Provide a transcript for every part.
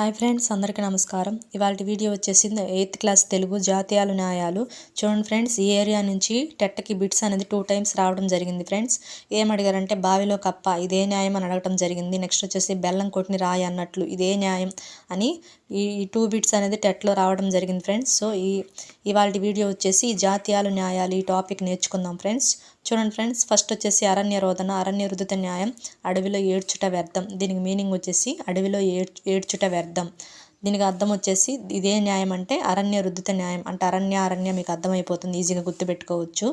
Hi friends అందరికీ నమస్కారం. ఇవాళ వీడియో వచ్చేసింది ఎయిత్ క్లాస్ తెలుగు జాతీయాలు న్యాయాలు. చూడండి ఫ్రెండ్స్ ఈ ఏరియా నుంచి టెట్టకి బిట్స్ అనేది టూ టైమ్స్ రావడం జరిగింది ఫ్రెండ్స్. ఏం అడిగారంటే బావిలో కప్ప ఇదే న్యాయం అని అడగటం జరిగింది. నెక్స్ట్ వచ్చేసి బెల్లం కొట్టిని రాయి అన్నట్లు ఇదే న్యాయం అని ఈ టూ బిట్స్ అనేది టెట్లో రావడం జరిగింది ఫ్రెండ్స్. సో ఈ ఇవాళ వీడియో వచ్చేసి జాతీయాలు న్యాయాలు ఈ టాపిక్ నేర్చుకుందాం ఫ్రెండ్స్. చూడండి ఫ్రెండ్స్ ఫస్ట్ వచ్చేసి అరణ్య రోదన అరణ్య రుదుత న్యాయం అడవిలో ఏడ్చుట వ్యర్థం. దీనికి మీనింగ్ వచ్చేసి అడవిలో ఏడ్చుట వ్యర్థం. దీనికి అర్థం వచ్చేసి ఇదే న్యాయం అంటే అరణ్య రుద్దుత న్యాయం. అంటే అరణ్య అరణ్య మీకు అర్థమైపోతుంది ఈజీగా గుర్తుపెట్టుకోవచ్చు.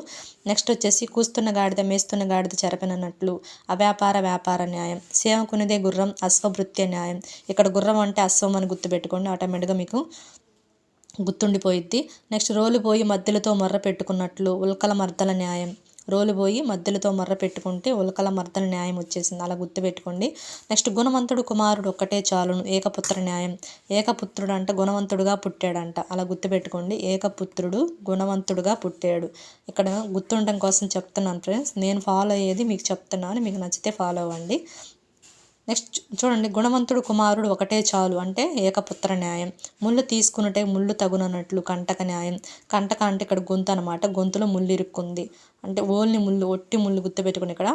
నెక్స్ట్ వచ్చేసి కూస్తున్న గాడిద మేస్తున్న గాడిద చెరపనన్నట్లు అవ్యాపార వ్యాపార న్యాయం. సేవకునిదే గుర్రం అశ్వభృత్య న్యాయం. ఇక్కడ గుర్రం అంటే అశ్వం అని గుర్తుపెట్టుకోండి ఆటోమేటిక్గా మీకు గుర్తుండిపోయిద్ది. నెక్స్ట్ రోలు పోయి మధ్యలతో మర్ర పెట్టుకున్నట్లు ఉల్కల మర్దల న్యాయం. రోలు పోయి మధ్యలతో మర్ర పెట్టుకుంటే ఉలకల మర్దల న్యాయం వచ్చేసింది. అలా గుర్తుపెట్టుకోండి నెక్స్ట్ గుణవంతుడు కుమారుడు ఒక్కటే చాలును. ఏకపుత్ర న్యాయం. ఏకపుత్రుడు అంట గుణవంతుడుగా పుట్టాడంట. అలా గుర్తుపెట్టుకోండి ఏకపుత్రుడు గుణవంతుడుగా పుట్టాడు. ఇక్కడ గుర్తుండడం కోసం చెప్తున్నాను ఫ్రెండ్స్. నేను ఫాలో అయ్యేది మీకు చెప్తున్నాను. మీకు నచ్చితే ఫాలో అవ్వండి. నెక్స్ట్ చూడండి గుణవంతుడు కుమారుడు ఒకటే చాలు అంటే ఏకపుత్ర న్యాయం. ముళ్ళు తీసుకున్నటే ముళ్ళు తగునన్నట్లు కంటక న్యాయం. కంటక అంటే ఇక్కడ గొంతు అనమాట గొంతులో ముళ్ళు ఇరుక్కుంది. అంటే ఓల్ని ముళ్ళు ఒట్టి ముళ్ళు గుర్తుపెట్టుకుని ఇక్కడ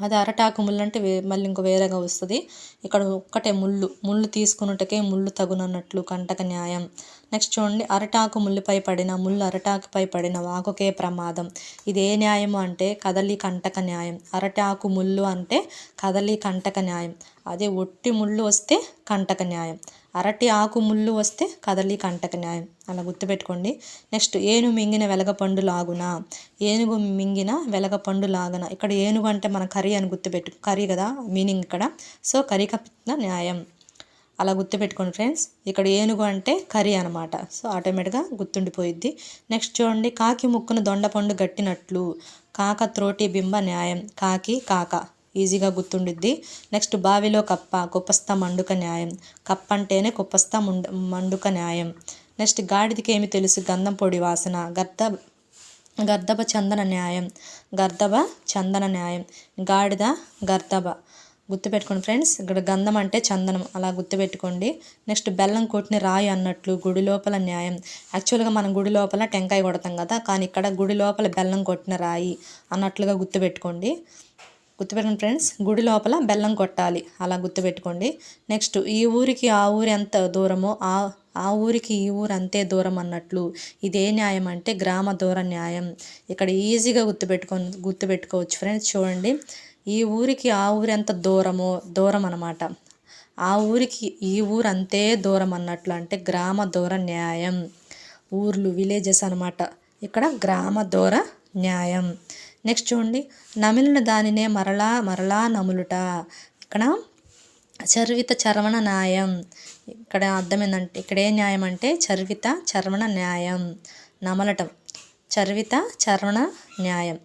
అది అరటాకు ముళ్ళు అంటే వే మళ్ళీ ఇంకో వేరేగా వస్తుంది. ఇక్కడ ఒక్కటే ముళ్ళు. ముళ్ళు తీసుకున్నట్టుకే ముళ్ళు తగునన్నట్లు కంటక న్యాయం. నెక్స్ట్ చూడండి. అరటాకు ముళ్ళుపై పడిన ముళ్ళు అరటాకుపై పడిన వాకుకే ప్రమాదం. ఇది ఏ న్యాయము అంటే కదలి కంటక న్యాయం. అరటాకు ముళ్ళు అంటే కదలి కంటక న్యాయం. అదే ఒట్టి ముళ్ళు వస్తే కంటక న్యాయం. అరటి ఆకు ముళ్ళు వస్తే కదలి కంటక న్యాయం. అలా గుర్తుపెట్టుకోండి. నెక్స్ట్ ఏను మింగిన వెలగపండు లాగున? ఏనుగు మింగిన వెలగపండు లాగున? ఇక్కడ ఏనుగు అంటే మన కర్రీ అని గుర్తుపెట్టు కర్రీ కదా మీనింగ్ ఇక్కడ. సో కరిక న్యాయం. అలా గుర్తుపెట్టుకోండి ఫ్రెండ్స్. ఇక్కడ ఏనుగు అంటే కర్రీ అనమాట సో ఆటోమేటిక్గా గుర్తుండిపోయిద్ది. నెక్స్ట్ చూడండి కాకి ముక్కును దొండపండు గట్టినట్లు. కాక త్రోటి బింబ న్యాయం. కాకి కాక. ఈజీగా గుర్తుండిద్ది. నెక్స్ట్ బావిలో కప్ప కుప్పస్త మండుక న్యాయం. కప్ప అంటేనే కుప్పస్త ముండ మండుక న్యాయం. నెక్స్ట్ గాడిదికి ఏమి తెలుసు? గంధం పొడి వాసన. గర్ద గర్దభ చందన న్యాయం. గర్దభ చందన న్యాయం. గాడిద గర్దభ గుర్తుపెట్టుకోండి ఫ్రెండ్స్ ఇక్కడ గంధం అంటే చందనం. అలా గుర్తుపెట్టుకోండి. నెక్స్ట్ బెల్లం కొట్టిన రాయి అన్నట్లు గుడి లోపల న్యాయం. యాక్చువల్గా మనం గుడి లోపల టెంకాయ కొడతాం కదా కానీ ఇక్కడ గుడి లోపల బెల్లం కొట్టిన రాయి అన్నట్లుగా గుర్తుపెట్టుకోండి. గుర్తుపెట్టుకోండి ఫ్రెండ్స్ గుడి లోపల బెల్లం కొట్టాలి. అలా గుర్తుపెట్టుకోండి. నెక్స్ట్ ఈ ఊరికి ఆ ఊరు ఎంత దూరమో ఆ ఆ ఊరికి ఈ ఊరు అంతే దూరం అన్నట్లు ఇదే న్యాయం అంటే గ్రామ దూర న్యాయం. ఇక్కడ ఈజీగా గుర్తుపెట్టుకో గుర్తుపెట్టుకోవచ్చు ఫ్రెండ్స్. చూడండి ఈ ఊరికి ఆ ఊరు ఎంత దూరమో దూరం అనమాట ఆ ఊరికి ఈ ఊరు అంతే దూరం అన్నట్లు అంటే గ్రామ దూర న్యాయం. ఊర్లు విలేజెస్ అనమాట ఇక్కడ గ్రామ దూర న్యాయం. నెక్స్ట్ చూడండి. నమిలిన దానినే మరలా మరలా నములుట. ఇక్కడ చర్విత చర్వణ న్యాయం. ఇక్కడ అర్థం ఏంటంటే ఇక్కడ ఏ న్యాయం అంటే చర్విత చర్వణ న్యాయం. నమలటం. చర్విత చర్వణ న్యాయం.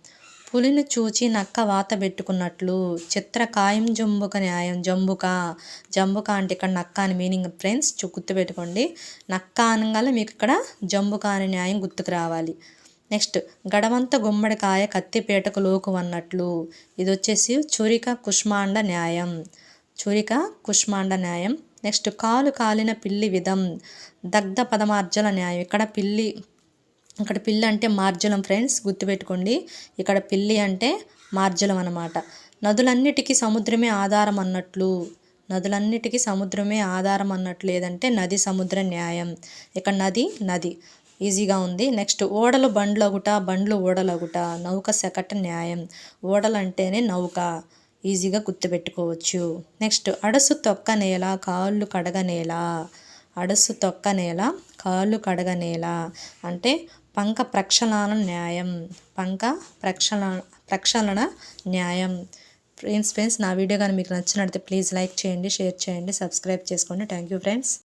పులిని చూచి నక్క వాత పెట్టుకున్నట్లు. చిత్రకాయం జంబుక న్యాయం. జంబుక. జంబుక అంటే ఇక్కడ నక్క అని మీనింగ్ ఫ్రెండ్స్ గుర్తుపెట్టుకోండి. నక్క అనగానే మీకు ఇక్కడ జంబుక అనే న్యాయం గుర్తుకు రావాలి. నెక్స్ట్ గడవంత గుమ్మడికాయ కత్తిపేటకు లోకు అన్నట్లు ఇది వచ్చేసి చురిక కుష్మాండ న్యాయం. చురిక కుష్మాండ న్యాయం. నెక్స్ట్ కాలు కాలిన పిల్లి విధం. దగ్ధ పదమార్జల న్యాయం. ఇక్కడ పిల్లి ఇక్కడ పిల్లి అంటే మార్జలం ఫ్రెండ్స్ గుర్తుపెట్టుకోండి. ఇక్కడ పిల్లి అంటే మార్జలం అనమాట నదులన్నిటికీ సముద్రమే ఆధారం అన్నట్లు. నదులన్నిటికీ సముద్రమే ఆధారం అన్నట్లు. లేదంటే నది సముద్ర న్యాయం. ఇక్కడ నది నది. ఈజీగా ఉంది. నెక్స్ట్ ఓడలు బండ్లగుట బండ్లు ఓడలగుట నౌక శకట న్యాయం. ఓడలంటేనే నౌక. ఈజీగా గుర్తుపెట్టుకోవచ్చు. నెక్స్ట్ అడసు తొక్క నేల కాళ్ళు కడగనేల అడసు తొక్క నేల కాళ్ళు కడగ నేల. అంటే పంక ప్రక్షాళన న్యాయం. పంక ప్రక్షాళన ప్రక్షాళన న్యాయం. ఫ్రెండ్స్ ఫ్రెండ్స్ నా వీడియో కానీ మీకు నచ్చినట్లయితే ప్లీజ్ లైక్ చేయండి షేర్ చేయండి సబ్స్క్రైబ్ చేసుకోండి. Thank you friends